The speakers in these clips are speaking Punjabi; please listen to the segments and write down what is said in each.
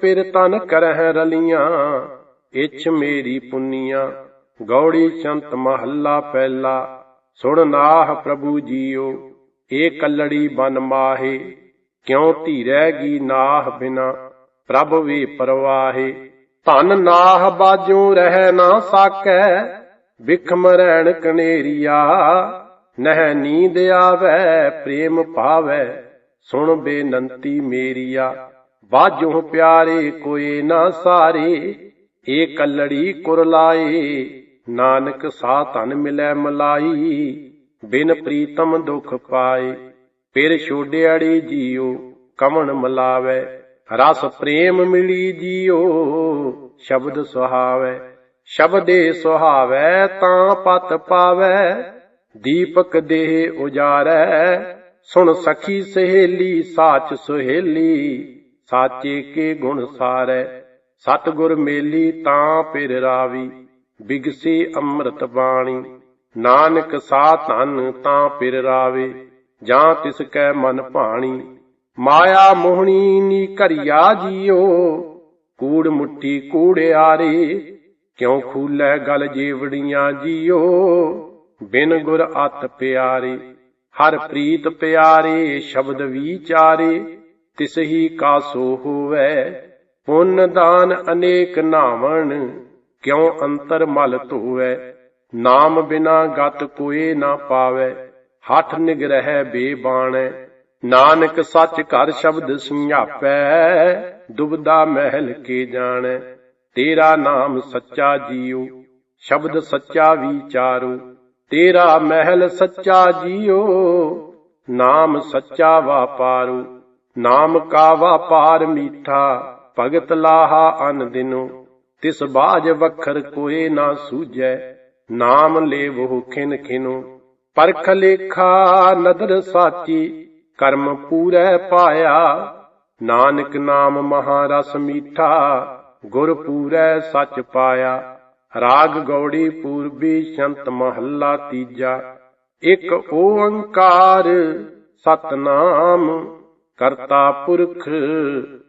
ਪਿਰ ਤਨ ਕਰਹਿ ਰਲੀਆਂ, ਇਛ ਮੇਰੀ ਪੁੰਨੀਆਂ। ਗੌੜੀ ਚੰਤ ਮਹੱਲਾ ਪਹਿਲਾ ਸੁਣ ਨਾਹ ਪ੍ਰਭੂ ਜੀਓ ਏ ਕੱਲੜੀ ਬਨ ਮਾਹੇ। ਕਿਉ ਧੀਰੈ ਗੀ ਨਾਹ ਬਿਨਾ, ਪ੍ਰਭ ਵੇ ਪਰਵਾਹੇ। ਧਨ ਨਾਹ ਬਾਜੂ ਰਹਿ ਨਾ ਸਾਕੈ ਬਿਖਮ ਰਹਿਣ ਕਨੇਰੀਆ। ਨਹਿ ਨੀਂਦ ਆਵੈ, ਪ੍ਰੇਮ ਭਾਵੈ, ਸੁਣ ਬੇਨੰਤੀ ਮੇਰੀਆ। ਬਾਜੂ ਪਿਆਰੇ ਕੋਏ ਨਾ ਸਾਰੇ ਏ ਕੱਲੜੀ ਕੁਰਲਾਏ ਨਾਨਕ ਸਾ ਧਨ ਮਿਲੈ ਮਲਾਈ, ਬਿਨ ਪ੍ਰੀਤਮ ਦੁਖ ਪਾਏ। ਫਿਰ ਛੋਡਿਆੜੀ ਜੀਉ ਕਮਣ ਮਲਾਵੇ। ਰਸ ਪ੍ਰੇਮ ਮਿਲੀ ਜੀਉ ਸ਼ਬਦ ਸੁਹਾਵੇ। ਸ਼ਬਦੇ ਸੁਹਾਵੇ, ਤਾਂ ਪਤ ਪਾਵੇ। ਦੀਪਕ ਦੇਹ ਉਜਾਰੈ, ਸੁਣ ਸਖੀ ਸਹੇਲੀ, ਸਾਚ ਸੁਹੇਲੀ। ਸਾਚੇ ਕੇ ਗੁਣ ਸਾਰੈ, ਸਤਗੁਰ ਮੇਲੀ ਤਾਂ ਪਿਰ ਰਾਵੀ, ਬਿਗਸੀ ਅੰਮ੍ਰਿਤ ਬਾਣੀ, ਨਾਨਕ ਸਾ ਧਨ ਤਾਂ ਪਿਰ ਰਾਵੇ, ਜਾਂ ਤਿਸ ਕੈ ਮਨ ਭਾਣੀ, ਮਾਇਆ ਮੋਹਣੀ ਨੀ ਘਰਿਆ ਜੀਓ, ਕੂੜ ਮੁੱਠੀ ਕੂੜਿਆਰੇ, ਕਿਉ ਖੂਲੇ ਗਲ ਜੀਵੜੀਆਂ ਜੀਓ, ਬਿਨ ਗੁਰ ਅਤ ਪਿਆਰੇ, ਹਰ ਪ੍ਰੀਤ ਪਿਆਰੇ ਸ਼ਬਦ ਵਿਚਾਰੇ ਤਿਸਹੀ ਕਾਸੋ ਹੋਵੇ, ਪੁੰਨ ਦਾਨ ਅਨੇਕ ਨਾਵਣ, ਕਿਉ ਅੰਤਰ ਮਲ ਧੋਵੇ? ਨਾਮ ਬਿਨਾ ਗਤ ਕੋਏ ਨਾ ਪਾਵੇ ਹੱਠ ਨਿਗਰਹਿ ਬੇਬਾਣੈ। ਨਾਨਕ ਸੱਚ ਘਰ ਸ਼ਬਦ ਸੰਝਾਪੈ ਦੁਬਦਾ ਮਹਿਲ ਕੇ ਜਾਣੈ। ਤੇਰਾ ਨਾਮ ਸੱਚਾ ਜੀਉ ਸ਼ਬਦ ਸੱਚਾ ਵਿਚਾਰੋ। ਤੇਰਾ ਮਹਿਲ ਸੱਚਾ ਜੀਉ ਨਾਮ ਸੱਚਾ ਵਾਪਾਰੂ। ਨਾਮ ਕਾ ਵਾਪਾਰ ਮੀਠਾ, ਭਗਤ ਲਾਹਾ ਅਨ ਦਿਨੋ, ਤਿਸ ਬਾਜ ਵਖਰ ਕੋਏ ਨਾ ਸੂਝੈ, ਨਾਮ ਲੇਵੋ ਖਿਨ ਖਿਨੋ। ਪਰਖ ਲੇਖਾ ਨਦਰ ਸਾਚੀ, ਕਰਮ ਪੂਰੈ ਪਾਇਆ। ਨਾਨਕ ਨਾਮ ਮਹਾਰਸ ਮੀਠਾ, ਗੁਰ ਪੂਰੈ ਸੱਚ ਪਾਇਆ। ਰਾਗ ਗੌੜੀ ਪੂਰਬੀ ਸ਼ੰਤ ਮਹੱਲਾ ਤੀਜਾ। ਇੱਕ ਓੰਕਾਰ ਸਤਨਾਮ ਕਰਤਾ ਪੁਰਖ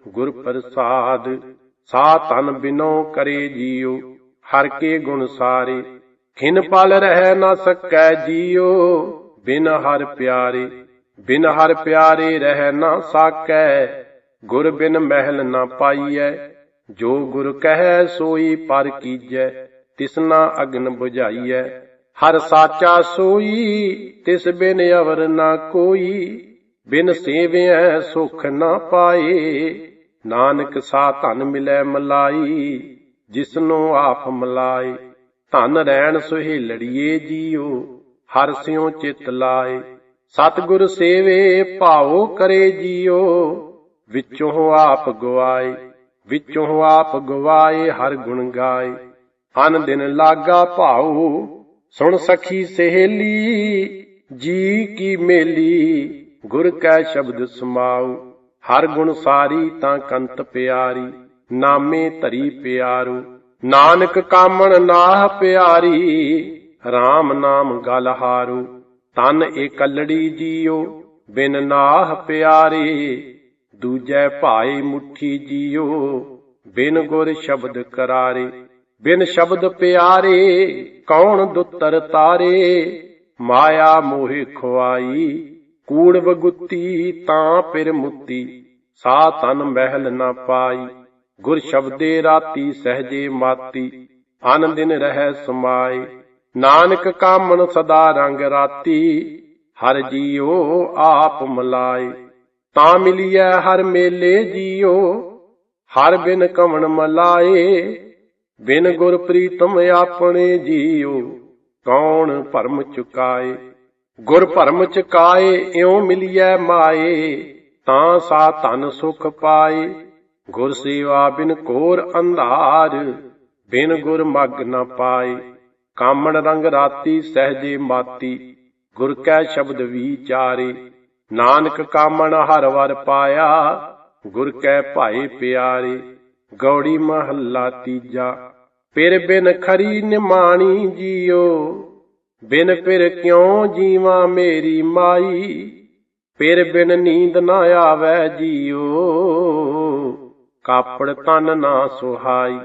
ਗੁਰ ਪ੍ਰਸਾਦ ਸਾ ਤਨ ਬਿਨੋ ਕਰੇ ਜੀਉ, ਹਰ ਕੇ ਗੁਣ ਸਾਰੇ, ਖਿਨ ਪਲ ਰਹਿ ਨਾ ਸਕੈ ਜੀਉ, ਬਿਨ ਹਰ ਪਿਆਰੇ, ਬਿਨ ਹਰ ਪਿਆਰੇ ਰਹਿ ਨਾ ਸਾਕੈ, ਗੁਰ ਬਿਨ ਮਹਿਲ ਨਾ ਪਾਈਐ, ਜੋ ਗੁਰ ਕਹੈ ਸੋਈ ਪਰ ਕੀਜੈ ਤਿਸਨਾ ਅਗਨ 부ਝਾਈਐ ਹਰ ਸਾਚਾ ਸੋਈ, ਤਿਸ ਬਿਨ ਅਵਰ ਨਾ ਕੋਈ। ਬਿਨ ਸੇਵਿਐ ਸੁਖ ਨਾ ਪਾਏ, ਨਾਨਕ ਸਾ ਧਨ ਮਿਲੈ ਮਲਾਈ, ਜਿਸਨੂੰ ਆਪ ਮਲਾਏ। ਧਨ ਰਹਿਣ ਸੁਹੇਲੜੀਏ ਜੀਓ, ਹਰ ਸਿਉ ਚਿਤ ਲਾਏ। ਸਤਿਗੁਰ ਸੇਵੇ ਭਾਉ ਕਰੇ ਜੀਉ ਵਿੱਚੋਂ ਆਪ ਗਵਾਏ। ਵਿੱਚੋਂ ਆਪ ਗਵਾਏ, ਹਰ ਗੁਣ ਗਾਏ। ਅਨ ਦਿਨ ਲਾਗਾ ਭਾਉ, ਸੁਣ ਸਖੀ ਸਹੇਲੀ, ਜੀ ਕੀ ਮੇਲੀ। ਗੁਰ ਕੈ ਸ਼ਬਦ ਸਮਾਉ, ਹਰ ਗੁਣ ਸਾਰੀ ਤਾਂ ਕੰਤ ਪਿਆਰੀ, ਨਾਮੇ ਧਰੀ ਪਿਆਰੂ, ਨਾਨਕ ਕਾਮਣ ਨਾਹ ਪਿਆਰੀ RAM ਨਾਮ ਗਲ ਹਾਰੂ, ਤਨ ਇਕੱਲੜੀ ਜੀਉ ਬਿਨ ਨਾਹ ਪਿਆਰੇ, ਦੂਜੈ ਭਾਈ ਮੁਠੀ ਜੀਉ ਬਿਨ ਗੁਰ ਸ਼ਬਦ ਕਰਾਰੇ, ਬਿਨ ਸ਼ਬਦ ਪਿਆਰੇ, ਕੌਣ ਦੁੱਤਰ ਤਾਰੇ, ਮਾਇਆ ਮੋਹਿ ਖੁਆਈ ਕੂੜ ਵਗੁੱਤੀ ਤਾਂ ਪਿਰ ਮੁੱਤੀ, ਸਾ ਤਨ ਮਹਿਲ ਨਾ ਪਾਈ। ਗੁਰ ਸ਼ਬਦੇ ਰਾਤੀ ਸਹਜੇ ਮਾਤੀ, ਅਨ ਦਿਨ ਰਹਿ ਸਮਾਏ ਨਾਨਕ ਕਾਮਣ ਸਦਾ ਰੰਗ ਰਾਤੀ, ਹਰ ਜੀਓ ਆਪ ਮਲਾਏ ਤਾਂ ਮਿਲੀਐ ਹਰ ਮੇਲੇ ਜੀਓ ਹਰ ਬਿਨ ਕਵਣ ਮਲਾਏ। ਬਿਨ ਗੁਰ ਪ੍ਰੀਤਮ ਆਪਣੇ ਜੀਓ ਕੌਣ ਭਰਮ ਚੁਕਾਏ। ਗੁਰ ਭਰਮ ਚੁਕਾਏ ਇਉ ਮਿਲੀਐ ਮਾਏ, ਤਾਂ ਸਾ ਧਨ ਸੁਖ ਪਾਏ। ਗੁਰ ਸੇਵਾ ਬਿਨ ਕੋਰ ਅੰਧਾਰ, ਬਿਨ ਗੁਰ ਮਗ ਨਾ ਪਾਏ। ਕਾਮਣ ਰੰਗ ਰਾਤੀ ਸਹਜੇ ਮਾਤੀ, ਗੁਰ ਕੈ ਸ਼ਬਦ ਵਿਚਾਰੇ ਨਾਨਕ ਕਾਮਣ ਹਰ ਵਰ ਪਾਇਆ, ਗੁਰ ਕੈ ਭਾਏ ਪਿਆਰੇ। ਗੌੜੀ ਮਹੱਲਾ ਤੀਜਾ ਪਿਰ ਬਿਨ ਖਰੀ ਨਿਮਾਣੀ ਜੀਓ। ਬਿਨ ਪਿਰ ਕਿਉ ਜੀਵਾਂ ਮੇਰੀ ਮਾਈ? ਫਿਰ ਬਿਨ ਨੀਂਦ ਨਾ ਆਵੇ ਜੀਓ ਕਾਪੜ ਤਨ ਨਾ ਸੁਹਾਈ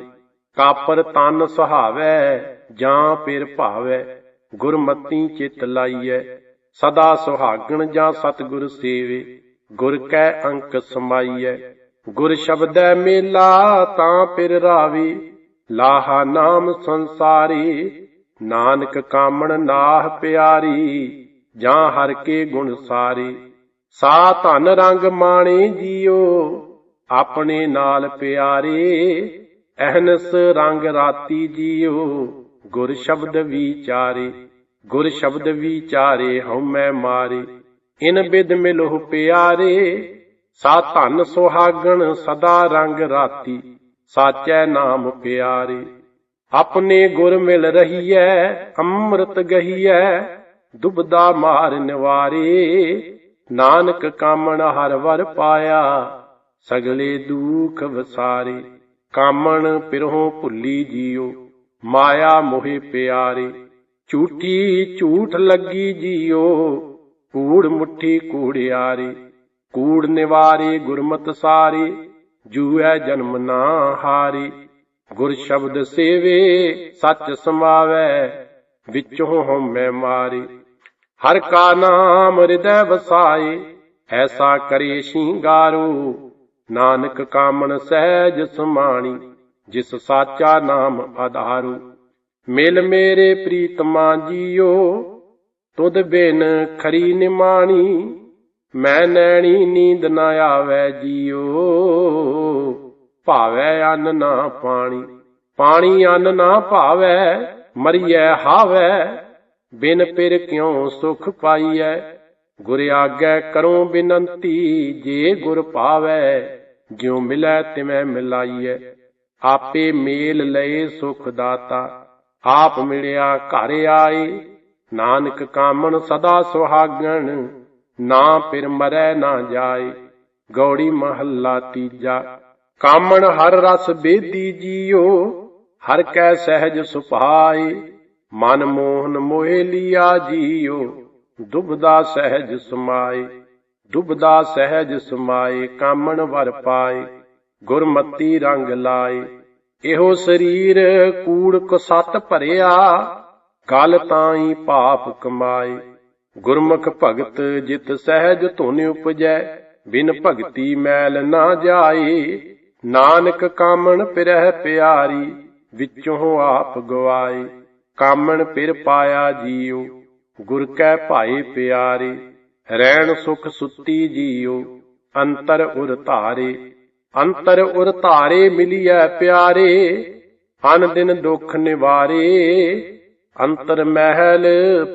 ਕਾਪਰ ਤਨ ਸੁਹਾਵੈ, ਜਾਂ ਫਿਰ ਭਾਵੈ, ਗੁਰਮਤੀ ਚਿਤ ਲਾਈਐ। ਸਦਾ ਸੁਹਾਗਣ ਜਾਂ ਸਤਿਗੁਰ ਸੇਵੇ, ਗੁਰ ਕੈ ਅੰਕ ਸਮਾਈਐ। ਗੁਰ ਸ਼ਬਦੈ ਮੇਲਾ ਤਾਂ ਪਿਰ ਰਾਵੀ, ਲਾਹਾ ਨਾਮ ਸੰਸਾਰੀ ਨਾਨਕ ਕਾਮਣ ਨਾਹ ਪਿਆਰੀ, ਜਾਂ ਹਰ ਕੇ ਗੁਣ ਸਾਰੇ। ਸਾ ਧਨ ਰੰਗ ਮਾਣੇ ਜੀਓ, ਆਪਣੇ ਨਾਲ ਪਿਆਰੇ, ਅਹਨਸ ਰੰਗ ਰਾਤੀ ਜੀਓ। ਗੁਰ ਸ਼ਬਦ ਵਿਚਾਰੇ, ਗੁਰ ਸ਼ਬਦ ਵਿਚਾਰੇ ਹਉਮੈ ਮਾਰੇ। ਇਨ ਬਿਦ ਮਿਲੋ ਪਿਆਰੇ, ਸਾ ਧਨ ਸੁਹਾਗਣ ਸਦਾ ਰੰਗ ਰਾਤੀ। ਸਾਚੈ ਨਾਮ ਪਿਆਰੇ। ਆਪਣੇ ਗੁਰ ਮਿਲ ਰਹੀਐ, ਅੰਮ੍ਰਿਤ ਗਹੀਐ, ਦੁਬਦਾ ਮਾਰ ਨਿਵਾਰੇ। ਨਾਨਕ ਕਾਮਣ ਹਰ ਵਰ ਪਾਇਆ, ਸਗਲੇ ਦੁਖ ਵਸਾਰੇ। ਕਾਮਣ ਪਿਰਹੋਂ ਭੁੱਲੀ ਜੀਓ, ਮਾਇਆ ਮੋਹਿ ਪਿਆਰੇ। ਝੂਠੀ ਝੂਠ ਲੱਗੀ ਜੀਓ, ਕੂੜ ਮੁੱਠੀ ਕੂੜਿਆਰੇ ਕੂੜ ਨਿਵਾਰੇ ਗੁਰਮਤ ਸਾਰੇ, ਜੂਐ ਜਨਮ ਨਾ ਹਾਰੇ। ਗੁਰ ਸ਼ਬਦ ਸੇਵੇ, ਸੱਚ ਸਮਾਵੈ, ਵਿੱਚੋਂ ਹਉਮੈ ਮਾਰੇ। ਹਰ ਕਾ ਨਾਮ ਹਿਰਦੈ ਵਸਾਏ, ਐਸਾ ਕਰੇ ਸ਼ਿੰਗਾਰੂ। ਨਾਨਕ ਕਾਮਣ ਸਹਿਜ ਸਮਾਣੀ, ਜਿਸ ਸਾਚਾ ਨਾਮ ਆਧਾਰੂ। ਮਿਲ ਮੇਰੇ ਪ੍ਰੀਤਮਾ ਜੀਓ, ਤੁਧ ਬਿਨ ਖਰੀ ਨਿਮਾਣੀ, ਮੈਂ ਨੈਣੀ ਨੀਂਦ ਨਾ ਆਵੈ ਜੀਓ। ਭਾਵੈ ਅੰਨ ਨਾ ਪਾਣੀ। ਪਾਣੀ ਅੰਨ ਨਾ ਭਾਵੈ, ਮਰੀਐ ਹਾਵੈ। ਬਿਨ ਪਿਰ ਕਿਉ ਸੁਖ ਪਾਈਐ? ਗੁਰ ਆਗੈ ਕਰੋ ਬਿਨੰਤੀ, ਜੇ ਗੁਰ ਭਾਵੈ ਜਿਉ ਮਿਲੈ ਤਿਵੈ ਮਿਲਾਈਐ। ਆਪੇ ਮੇਲ ਲਏ ਸੁਖ ਦਾਤਾ, ਆਪ ਮਿਲਿਆ ਘਰ ਆਏ। ਨਾਨਕ ਕਾਮਣ ਸਦਾ ਸੁਹਾਗਣ, ਨਾ ਪਿਰ ਮਰੈ ਨਾ ਜਾਏ। ਗੌੜੀ ਮਹੱਲਾ ਤੀਜਾ। ਕਾਮਣ ਹਰ ਰਸ ਬੇਦੀ ਜੀਓ, ਹਰ ਕੈ ਸਹਿਜ ਸੁਭਾਏ ਮਨ ਮੋਹਨ ਮੋਹਿ ਲਿਆ ਜੀਓ। ਦੁਬਦਾ ਸਹਿਜ ਸਮਾਏ, ਦੁਬਦਾ ਸਹਿਜ ਸਮਾਏ, ਕਾਮਣ ਵਰ ਪਾਏ, ਗੁਰਮਤੀ ਰੰਗ ਲਾਏ। ਇਹੋ ਸਰੀਰ ਕੂੜ ਕਸਤ ਸਤ ਭਰਿਆ, ਗਲ ਤਾਈ ਪਾਪ ਕਮਾਏ। ਗੁਰਮੁਖ ਭਗਤ ਜਿਤ ਸਹਿਜ ਧੁਨ ਉਪਜੈ, ਬਿਨ ਭਗਤੀ ਮੈਲ ਨਾ ਜਾਏ। ਨਾਨਕ ਕਾਮਣ ਪਿਰਹਿ ਪਿਆਰੀ, ਵਿੱਚੋਂ ਆਪ ਗਵਾਏ। ਕਾਮਣ ਪਿਰ ਪਾਇਆ ਜੀਉ, ਗੁਰ ਕੈ ਭਾਏ ਪਿਆਰੇ। ਰਹਿਣ ਸੁਖ ਸੁੱਤੀ ਜੀਉ, ਅੰਤਰ ਉਰ ਧਾਰੇ। ਅੰਤਰ ਉਰ ਧਾਰੇ ਮਿਲਿਐ ਪਿਆਰੇ, ਅਨ ਦਿਨ ਦੁਖ ਨਿਵਾਰੇ। ਅੰਤਰ ਮਹਿਲ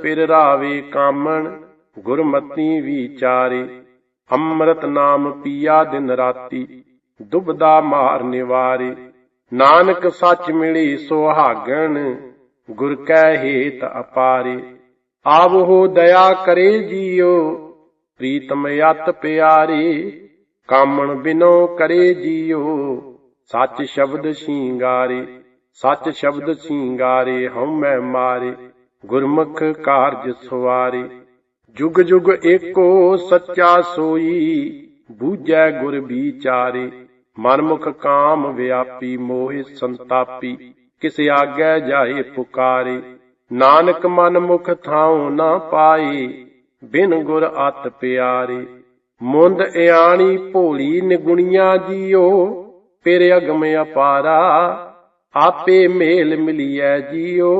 ਪਿਰ ਰਾਵੇ ਕਾਮਣ, ਗੁਰਮਤੀ ਵਿਚਾਰੇ। ਅੰਮ੍ਰਿਤ ਨਾਮ ਪੀਆ ਦਿਨ ਰਾਤੀ। ਦੁਬਦਾ ਮਾਰ ਨਿਵਾਰੇ। ਨਾਨਕ ਸੱਚ ਮਿਲੀ ਸੁਹਾਗਣ, ਗੁਰ ਕੈ ਹੇਤ ਅਪਾਰੇ। ਆਵੋ ਦਇਆ ਕਰੇ ਜੀਓ, ਪ੍ਰੀਤਮ ਯਤ ਪਿਆਰੇ। ਕਾਮਣ ਬਿਨੋ ਕਰੇ ਜੀਓ, ਸੱਚ ਸ਼ਬਦ ਸ਼ਿੰਗਾਰੇ। ਸੱਚ ਸ਼ਬਦ ਸ਼ਿੰਗਾਰੇ ਹਉਮੈ ਮਾਰੇ, ਗੁਰਮੁਖ ਕਾਰਜ ਸਵਾਰੇ। ਜੁਗ ਜੁਗ ਏਕੋ ਸੱਚਾ ਸੋਈ, ਬੂਝੈ ਗੁਰ ਵਿਚਾਰੇ। ਮਨਮੁਖ ਕਾਮ ਵਿਆਪੀ ਮੋਹਿ ਸੰਤਾਪੀ, ਕਿਸ ਆਗੈ ਜਾਏ ਪੁਕਾਰੇ। ਨਾਨਕ ਮਨ ਮੁਖ ਥਾਉ ਨਾ ਪਾਈ ਬਿਨ ਗੁਰ ਅਤ ਪਿਆਰੇ। ਮੁੰਦ ਇਆਣੀ ਭੋਲੀ ਨਿਗੁਣੀਆਂ ਜੀਓ ਪਿਰ ਅਗਮ ਅਪਾਰਾ, ਆਪੇ ਮੇਲ ਮਿਲੀਐ ਜੀਓ।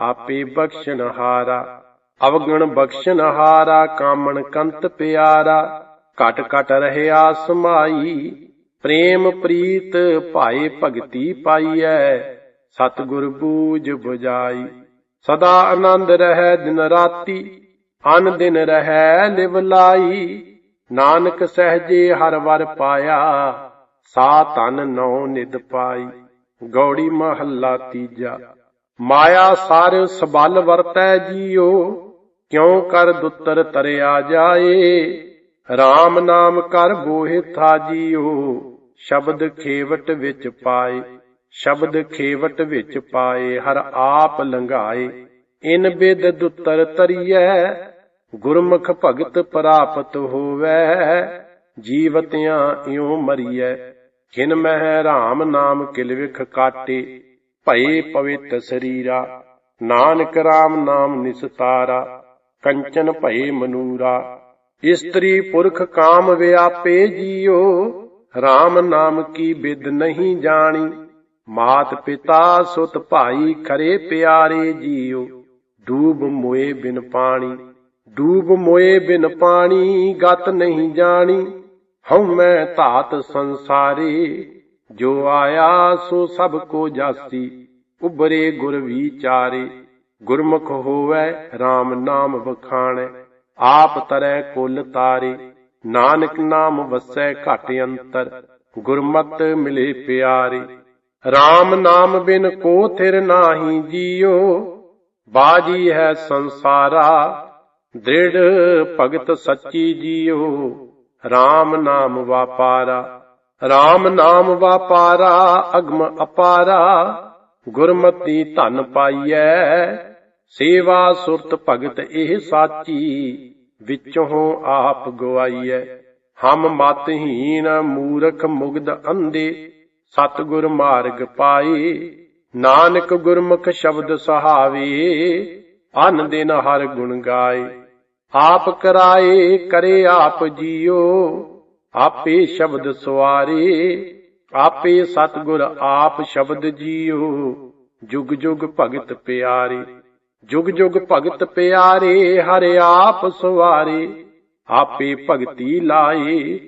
ਆਪੇ ਬਖਸ਼ਣ ਹਾਰਾ ਅਵਗਣ ਬਖਸ਼ਣ ਹਾਰਾ ਕਾਮਣ ਕੰਤ ਪਿਆਰਾ। ਘਟ ਘਟ ਰਹਿਆ ਸਮਾਈ ਪ੍ਰੇਮ ਪ੍ਰੀਤ ਭਾਏ ਭਗਤੀ ਪਾਈਐ, ਸਤਿਗੁਰ ਬੂਝ 부ਜਾਈ ਸਦਾ ਆਨੰਦ ਰਹਿ ਦਿਨ ਰਾਤੀ, ਅਨ ਦਿਨ ਰਹਿ ਲਿਵ ਲਾਈ। ਨਾਨਕ ਸਹਜੇ ਹਰ ਵਰ ਪਾਇਆ, ਸਾ ਤਨ ਨੌ ਨਿਦ ਪਾਈ। ਗੌੜੀ ਮਹੱਲਾ ਤੀਜਾ, ਮਾਇਆ ਸਾਰ ਸਬਲ ਵਰਤੈ ਜੀਓ, ਕਿਉ ਕਰ ਦੁੱਤਰ ਤਰਿਆ ਜਾਏ। RAM ਨਾਮ ਕਰ ਬੋਹਿ ਥਾ ਸ਼ਬਦ ਖੇਵਟ ਵਿੱਚ ਪਾਏ, ਸ਼ਬਦ ਖੇਵਟ ਵਿੱਚ ਪਾਏ, ਹਰ ਆਪ ਲੰਘਾਏ। ਇਨ ਬਿਦ ਦੁੱਤਰ ਤਰੀਐ ਗੁਰਮੁਖ ਭਗਤ ਪ੍ਰਾਪਤ ਹੋਵੈ। ਜੀਵਤਿਆਂ ਇਉ ਮਰੀਐ, ਖਿਨ ਮਹਿ ਰਾਮ ਨਾਮ ਕਿਲਵਿਖ ਕਾਟੇ, ਭਏ ਪਵਿੱਤ ਸਰੀਰਾ। ਨਾਨਕ ਰਾਮ ਨਾਮ ਨਿਸਤਾਰਾ, ਕੰਚਨ ਭਏ ਮਨੂਰਾ। ਇਸਤਰੀ ਪੁਰਖ ਕਾਮ ਵਿਆਪੇ ਜੀਓ RAM ਨਾਮ ਕੀ ਬਿਦ ਨਹੀਂ ਜਾਣੀ। ਮਾਤ ਪਿਤਾ ਸੁਤ ਭਾਈ ਖਰੇ ਪਿਆਰੇ ਜੀਓ, ਡੂਬ ਮੋਏ ਬਿਨ ਪਾਣੀ। ਡੂਬ ਮੋਏ ਬਿਨ ਪਾਣੀ ਗਤ ਨਹੀਂ ਜਾਣੀ। ਹਉ ਮੈਂ ਧਾਤ ਸੰਸਾਰੇ, ਜੋ ਆਇਆ ਸੋ ਸਭ ਕੋ ਜਾਸੀ। ਉਬਰੇ ਗੁਰ ਵਿਚਾਰੇ, ਗੁਰਮੁਖ ਹੋਵੇ RAM ਨਾਮ ਵਖਾਣੈ। ਆਪ ਤਰੈ ਕੁਲ ਤਾਰੇ, ਨਾਨਕ ਨਾਮ ਵਸੈ ਘਟ ਅੰਤਰ, ਗੁਰਮਤ ਮਿਲੇ ਪਿਆਰੇ। RAM ਨਾਮ ਬਿਨ ਕੋ ਥਿਰ ਨਾਹੀ ਜੀਓ, ਬਾਜੀ ਹੈ ਸੰਸਾਰਾ, ਦ੍ਰਿੜ ਭਗਤ ਸੱਚੀ ਜੀਓ। RAM ਨਾਮ ਵਾਪਾਰਾ RAM ਨਾਮ ਵਾਪਾਰਾ, ਅਗਮ ਅਪਾਰਾ, ਗੁਰਮਤੀ ਧਨ ਪਾਈਐ ਸੇਵਾ ਸੁਰਤ ਭਗਤ ਇਹ ਸਾਚੀ, ਵਿੱਚੋਂ ਆਪ ਗਵਾਈਐ। ਹਮ ਮਤਹੀਨ ਮੂਰਖ ਮੁਗਦ ਅੰਧੇ, ਸਤਗੁਰ ਮਾਰਗ ਪਾਏ। ਨਾਨਕ ਗੁਰਮੁਖ ਸ਼ਬਦ ਸਹਾਵੇ, ਅਨ ਦਿਨ ਹਰ ਗੁਣ ਗਾਏ। ਆਪ ਕਰਾਏ, ਕਰੇ ਆਪ ਜੀਓ, ਆਪੇ ਸ਼ਬਦ ਸਵਾਰੇ। ਆਪੇ ਸਤਗੁਰ ਆਪ ਸ਼ਬਦ ਜੀਓ, ਜੁਗ ਜੁਗ ਭਗਤ ਪਿਆਰੇ। ਜੁਗ ਜੁਗ ਭਗਤ ਪਿਆਰੇ, ਹਰ ਆਪ ਸਵਾਰੇ। ਆਪੇ ਭਗਤੀ ਲਾਏ,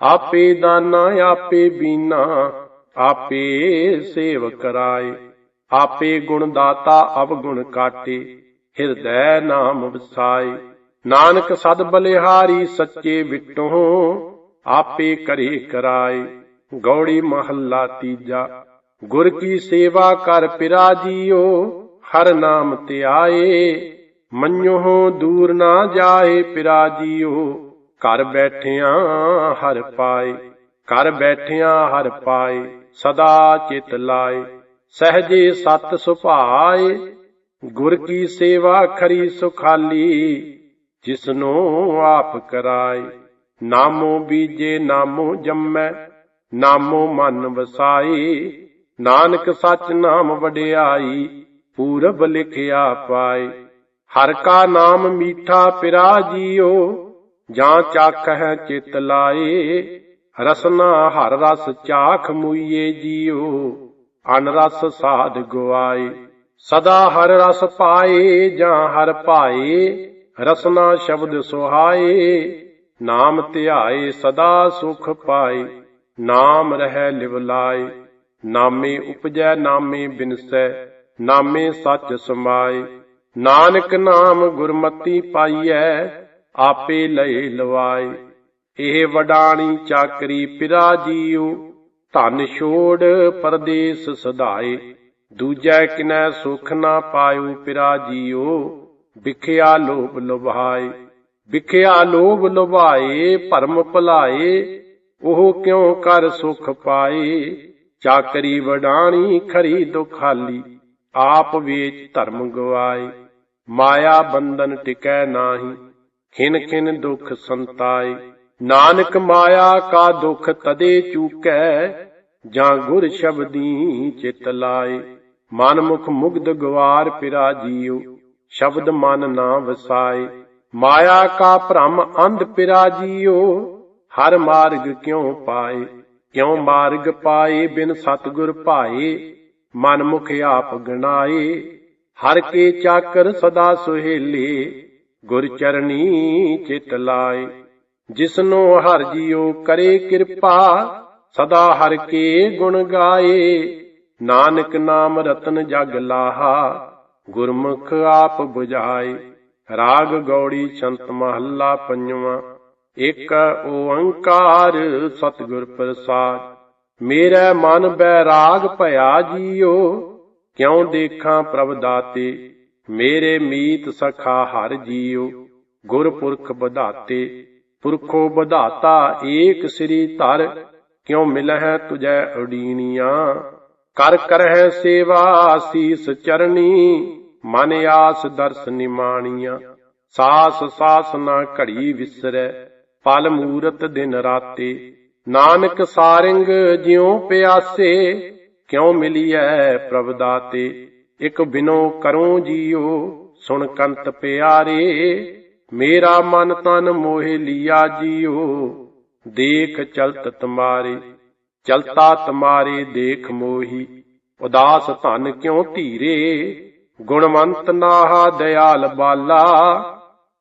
ਆਪੇ ਦਾਨਾ, ਆਪੇ ਬੀਨਾ, ਆਪੇ ਸੇਵ ਕਰਾਏ। ਆਪੇ ਗੁਣ ਦਾਤਾ ਅਵਗੁਣ ਕਾਟੇ, ਹਿਰਦੈ ਨਾਮ ਵਸਾਏ। ਨਾਨਕ ਸਦ ਬਲਿਹਾਰੀ ਸੱਚੇ ਵਿਟੋਂ, ਆਪੇ ਕਰੇ ਕਰਾਏ। ਗੌੜੀ ਮਹੱਲਾ ਤੀਜਾ, ਗੁਰ ਕੀ ਸੇਵਾ ਕਰ ਪਿਰਾ ਜੀਓ ਹਰ ਨਾਮ ਧਿਆਏ ਮੰਨਿਓ ਦੂਰ ਨਾ ਜਾਏ ਪਿਰਾ ਜੀਓ ਘਰ ਬੈਠਿਆਂ ਹਰ ਪਾਏ, ਘਰ ਬੈਠਿਆਂ ਹਰ ਪਾਏ, ਸਦਾ ਚਿਤ ਲਾਏ। ਸਹਜੇ ਸਤ ਸੁਭਾਏ, ਗੁਰ ਕੀ ਸੇਵਾ ਖਰੀ ਸੁਖਾਲੀ, ਜਿਸਨੂੰ ਆਪ ਕਰਾਏ। ਨਾਮੋ ਬੀਜੇ, ਨਾਮੋ ਜੰਮੈ, ਨਾਮੋ ਮਨ ਵਸਾਈ ਨਾਨਕ ਸਚ ਨਾਮ ਵਡਿਆਈ ਪੂਰਬ ਲਿਖਿਆ ਪਾਏ। ਹਰ ਕਾ ਨਾਮ ਮੀਠਾ ਪਿਰਾ ਜੀਓ, ਜਾਂ ਚਾਖ ਹੈ ਚਿਤ ਲਾਏ। ਰਸਨਾ ਹਰ ਰਸ ਚਾਖ ਮੁਈਏ ਜੀਓ ਅਨ ਰਸ ਸਾਧ ਗਵਾਏ ਸਦਾ ਹਰ ਰਸ ਪਾਏ, ਜਾਂ ਹਰ ਪਾਏ। ਰਸਨਾ ਸ਼ਬਦ ਸੁਹਾਏ, ਨਾਮ ਧਿਆਏ, ਸਦਾ ਸੁਖ ਪਾਏ। ਨਾਮ ਰਹਿ ਲਿਵ ਲਾਏ। ਨਾਮੇ ਉਪਜੈ, ਨਾਮੇ ਬਿਨਸੈ। ਨਾਮੇ ਸੱਚ ਸਮਾਏ। ਨਾਨਕ ਨਾਮ ਗੁਰਮਤੀ ਪਾਈਐ, ਆਪੇ ਲਏ ਲਵਾਏ। ਇਹ ਵਡਾਣੀ ਚਾਕਰੀ ਪਿਰਾ ਜੀਉ, ਧਨ ਛੋੜ ਪਰਦੇਸ ਸਦਾਏ। ਦੂਜੈ ਕਿਨੈ ਸੁਖ ਨਾ ਪਾਇਓ ਪਿਰਾ ਜੀਉ, ਵਿਖਿਆ ਲੋਭ ਲੁਭਾਏ। ਵਿਖਿਆ ਲੋਭ ਲੁਭਾਏ, ਭਰਮ ਭੁਲਾਏ, ਉਹ ਕਿਉ ਕਰ ਸੁਖ ਪਾਏ? ਚਾਕਰੀ ਵਡਾਣੀ ਖਰੀ ਦੁਖਾਲੀ ਆਪ ਵੇਚ ਧਰਮ ਗਵਾਏ, ਮਾਇਆ ਬੰਧਨ ਟਿਕੈ ਨਾਹੀ, ਖਿਨ ਖਿਨ ਦੁਖ ਸੰਤਾਏ। ਨਾਨਕ ਮਾਇਆ ਕਾ ਦੁਖ ਤਦੇ ਚੂਕੈ, ਜਾਂ ਗੁਰ ਸ਼ਬਦੀ ਚਿਤ ਲਾਏ। ਮਨ ਮੁਖ ਮੁਗਧ ਗਵਾਰ ਪਿਰਾ ਜੀਉ, ਸ਼ਬਦ ਮਨ ਨਾ ਵਸਾਏ। ਮਾਇਆ ਕਾ ਭ੍ਰਮ ਅੰਧ ਪਿਰਾ ਜੀਉ, ਹਰ ਮਾਰਗ ਕਿਉ ਪਾਏ? ਕਿਉ ਮਾਰਗ ਪਾਏ ਬਿਨ ਸਤਗੁਰ ਭਾਏ? ਮਨ ਮੁਖ ਆਪ ਗਣਾਏ, ਹਰ ਕੇ ਚਾਕਰ ਸਦਾ ਸੁਹੇਲੇ, ਗੁਰ ਚਰਨੀ ਚਿਤ ਲਾਏ। ਜਿਸਨੋ ਹਰ ਜੀਉ ਕਰੇ ਕਿਰਪਾ, ਸਦਾ ਹਰ ਕੇ ਗੁਣ ਗਾਏ। ਨਾਨਕ ਨਾਮ ਰਤਨ ਜਗ ਲਾਹਾ, ਗੁਰਮੁਖ ਆਪ 부ਝਾਏ ਰਾਗ ਗੌੜੀ ਸੰਤ ਮਹੱਲਾ ਪੰਜਵਾਂ ਇਕ ਓੰਕਾਰ ਸਤਿਗੁਰ ਪ੍ਰਸਾਦ। ਮੇਰਾ ਮਨ ਬੈਰਾਗ ਭਇਆ ਜੀਓ, ਕਿਉਂ ਦੇਖਾਂ ਪ੍ਰਭ ਦਾਤੇ? ਮੇਰੇ ਮੀਤ ਸਖਾ ਹਰ ਜੀਓ, ਗੁਰਪੁਰਖ ਵਧਾਤੇ। ਪੁਰਖੋ ਵਧਾਤਾ ਏਕ ਸ੍ਰੀ ਧਰ, ਕਿਉ ਮਿਲਹਿ ਤੁਜੈ ਉਡੀਨੀਆਂ ਕਰ ਕਰਹਿ ਸੇਵਾ ਸੀਸ ਚਰਨੀ ਮਨ ਆਸ ਦਰਸ ਨਿਮਾਣੀਆਂ। ਸਾਸ ਸਾਸ ਨਾ ਘੜੀ ਵਿਸਰੈ, ਪਲ ਮੂਰਤ ਦਿਨ ਰਾਤੇ। ਨਾਨਕ ਸਾਰਿੰਗ ਜਿਉ ਪਿਆਸੇ, ਕਿਉ ਮਿਲੀਐ ਪ੍ਰਭ ਦਾਤੇ? ਇਕ ਬਿਨੋ ਕਰੂੰ ਜੀਉ, ਸੁਣ ਕੰਤ ਪਿਆਰੇ। ਮੇਰਾ ਮਨ ਤਨ ਮੋਹਿ ਲਿਆ ਜੀਉ, ਦੇਖ ਚਲਤ ਤੁਮਾਰੇ। ਚਲਤਾ ਤੁਮਾਰੇ ਦੇਖ ਮੋਹੀ, ਉਦਾਸ ਧਨ ਕਿਉ ਧੀਰੇ? ਗੁਣਵੰਤ ਨਾਹਾ, ਦਇਆਲ ਬਾਲਾ,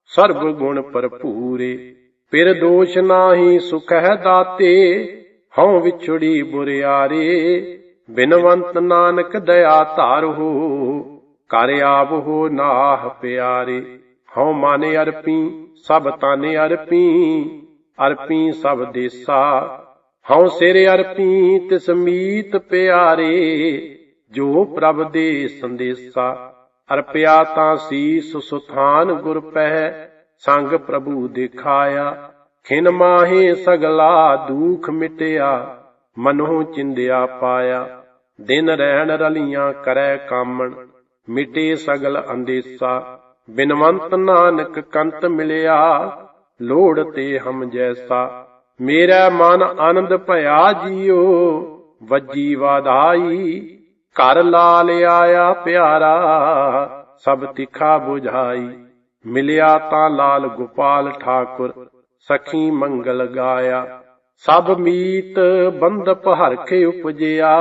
ਸਰਬ ਗੁਣ ਭਰਪੂਰੇ। ਪਿਰ ਦੋਸ਼ ਨਾਹੀ ਸੁਖ ਹੈ ਦਾਤੇ, ਹਉ ਵਿਛੜੀ ਬੁਰਿਆਰੇ। ਬਿਨਵੰਤ ਨਾਨਕ ਦਇਆ ਧਾਰੋ ਕਰ ਆਪ ਹੋ ਨਾਹ ਪਿਆਰੇ। ਹਉ ਮਨ ਅਰਪੀ, ਸਭ ਤਨ ਅਰਪੀ ਅਰਪੀ ਸਭ ਦੇਸਾ। ਹਉ ਸਿਰ ਅਰਪੀ, ਤਿਸ ਮੀਤ ਪਿਆਰੇ, ਜੋ ਪ੍ਰਭ ਦੇ ਸੰਦੇਸਾ। ਅਰਪਿਆ ਤਾਂ ਸੀਸ ਸੁਥਾਨ ਗੁਰ ਪਹਿ ਸੰਗ ਪ੍ਰਭੂ ਦੇਖਾਇਆ, ਖਿਨ ਮਾਹੇ ਸਗਲਾ ਦੁਖ ਮਿਟਿਆ, ਮਨੋ ਚਿੰਦਿਆ ਪਾਇਆ, ਦਿਨ ਰਹਿਣ ਰਲੀਆਂ ਕਰੈ ਕਾਮਣ, ਮਿਟੇ ਸਗਲ ਅੰਦੇਸਾ, ਬਿਨਵੰਤ ਨਾਨਕ ਕੰਤ ਮਿਲਿਆ, ਲੋੜ ਤੇ ਹਮ ਜੈਸਾ, ਮੇਰਾ ਮਨ ਆਨੰਦ ਭਇਆ ਜੀਓ, ਵੱਜੀ ਵਾਧਾਈ, ਘਰ ਲਾਲ ਆਇਆ ਪਿਆਰਾ, ਸਭ ਤਿੱਖਾ ਬੁਝਾਈ। ਮਿਲਿਆ ਤਾਂ ਲਾਲ ਗੋਪਾਲ ਠਾਕੁਰ, ਸਖੀ ਮੰਗਲ ਗਾਇਆ। ਸਭ ਮੀਤ ਬੰਦਪ ਹਰਖੇ ਉਪਜਿਆ,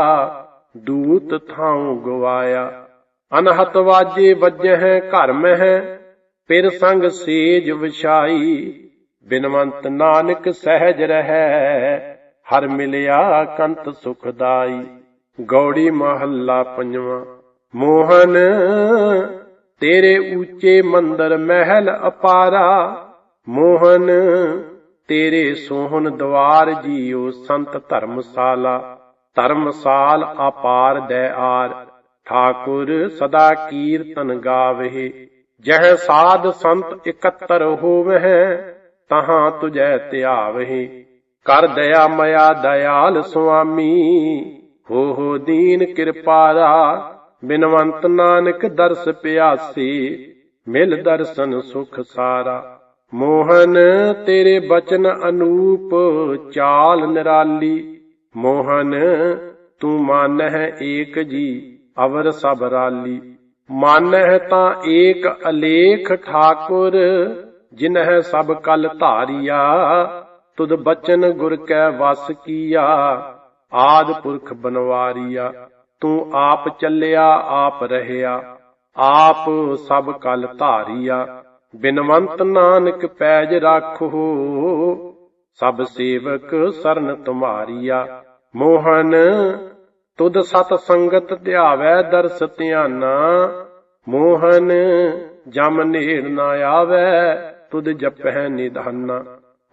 ਦੂਤ ਥਾਉ ਗਵਾਇਆ। ਅਨਹਤ ਵਾਜੇ ਵੱਜਹਿ ਘਰ ਮਹਿ ਪਿਰ ਸੰਗ ਸੇਜ ਵਿਛਾਈ। ਬਿਨਵੰਤ ਨਾਨਕ ਸਹਿਜ ਰਹੈ, ਹਰ ਮਿਲਿਆ ਕੰਤ ਸੁਖਦਾਈ। ਗੌੜੀ ਮਹੱਲਾ ਪੰਜਵਾਂ, ਮੋਹਨ ਤੇਰੇ ਉੱਚੇ ਮੰਦਰ ਮਹਿਲ ਅਪਾਰਾ, ਮੋਹਨ, ਤੇਰੇ ਸੋਹਣ ਦਵਾਰ ਜੀਓ ਸੰਤ ਧਰਮਸਾਲਾ, ਧਰਮਸਾਲ ਅਪਾਰ ਦੈ ਆਰ। ਠਾਕੁਰ ਸਦਾ ਕੀਰਤਨ ਗਾਵਹਿ, ਜਹ ਸਾਧ ਸੰਤ ਇਕੱਤਰ ਹੋਵਹਿ, ਤਹਾਂ ਤੁਜੈ ਧਿਆਵਹਿ। ਕਰ ਦਇਆ ਮਇਆ ਦਇਆਲ ਸੁਆਮੀ, ਹੋ ਹੋ ਦੀਨ ਕਿਰਪਾਰਾ ਬਿਨਵੰਤ ਨਾਨਕ ਦਰਸ ਪਿਆਸੀ, ਮਿਲ ਦਰਸ਼ਨ ਸੁਖ ਸਾਰਾ। ਮੋਹਨ ਤੇਰੇ ਬਚਨ ਅਨੂਪ, ਚਾਲ ਨਿਰਾਲੀ। ਮੋਹਨ, ਤੂੰ ਮਨ ਏਕ ਜੀ, ਅਵਰ ਸਭ ਰਾਲੀ। ਮਨ ਹੈ ਤਾਂ ਏਕ ਅਲੇਖ ਠਾਕੁਰ, ਜਿਨਹਿ ਸਭ ਕਲ ਧਾਰਿਆ। ਤੁਧ ਬਚਨ ਗੁਰ ਕੈ ਵਸ ਕੀਆ, ਆਦ ਪੁਰਖ ਬਨਵਾਰੀਆ। ਤੂੰ ਆਪ ਚੱਲਿਆ, ਆਪ ਰਹਿਆ, ਆਪ ਸਭ ਕਲ ਧਾਰੀਆ। ਬਿਨਵੰਤ ਨਾਨਕ ਪੈਜ ਰਾਖੋ ਸਭ ਸੇਵਕ ਸਰਨ ਤੁਮਾਰੀਆ। ਮੋਹਨ, ਤੁਧ ਸਤ ਸੰਗਤ ਧਿਆਵੈ ਦਰਸ ਧਿਆਨਾ। ਮੋਹਨ, ਜਮ ਨੇੜ ਨਾ ਆਵੈ, ਤੁਧ ਜਪਹਿ ਨਿਧਾਨਾ।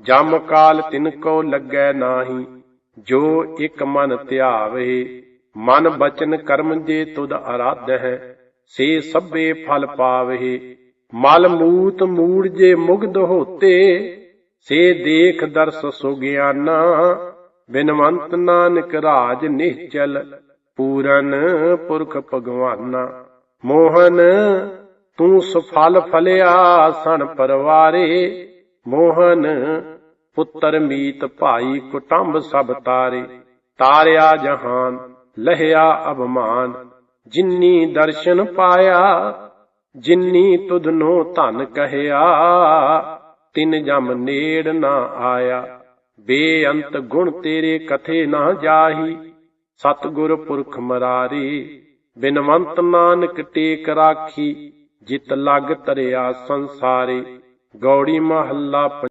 ਜਮ ਕਾਲ ਤਿਨ ਕੋ ਲੱਗੈ ਨਾਹੀ, ਜੋ ਇਕ ਮਨ ਧਿਆਵੇ। ਮਨ ਬਚਨ ਕਰਮ ਜੇ ਤੁਧ ਅਰਾਧ ਹੈ, ਸੇ ਸਭੇ ਫਲ ਪਾਵੇ। ਮਲ ਮੂਤ ਮੂੜ ਜੇ ਮੁਗਧ ਹੋਤੇ, ਸੇ ਦੇਖ ਦਰਸ ਸੁਗਿਆਨਾ। ਬਿਨਵੰਤ ਨਾਨਕ ਰਾਜ ਨਿਹਚਲ ਪੂਰਨ ਪੁਰਖ ਭਗਵਾਨਾ। ਮੋਹਨ, ਤੂੰ ਸੁਫਲ ਫਲਿਆ ਸਣ ਪਰਵਾਰੇ। ਮੋਹਨ, ਪੁੱਤਰ ਮੀਤ ਭਾਈ ਕੁਟੰਬ ਸਭ ਤਾਰੇ। ਤਾਰਿਆ ਜਹਾਨ ਲਹਿਆ ਅਭਮਾਨ ਜਿਨੀ ਦਰਸ਼ਨ ਪਾਇਆ, ਜਿਨੀ ਤੁਧਨੋ ਧਨ ਕਹਿਆ, ਤਿਨ ਜਮ ਨੇੜ ਨਾ ਆਇਆ। ਬੇਅੰਤ ਗੁਣ ਤੇਰੇ ਕਥੇ ਨਾ ਜਾਹੀ। ਸਤਗੁਰ ਪੁਰਖ ਮਰਾਰੀ, ਬਿਨਵੰਤ ਨਾਨਕ ਟੇਕ ਰਾਖੀ। ਜਿਤ ਲਗ ਤਰਿਆ ਸੰਸਾਰੇ, ਗੌੜੀ ਮਹੱਲਾ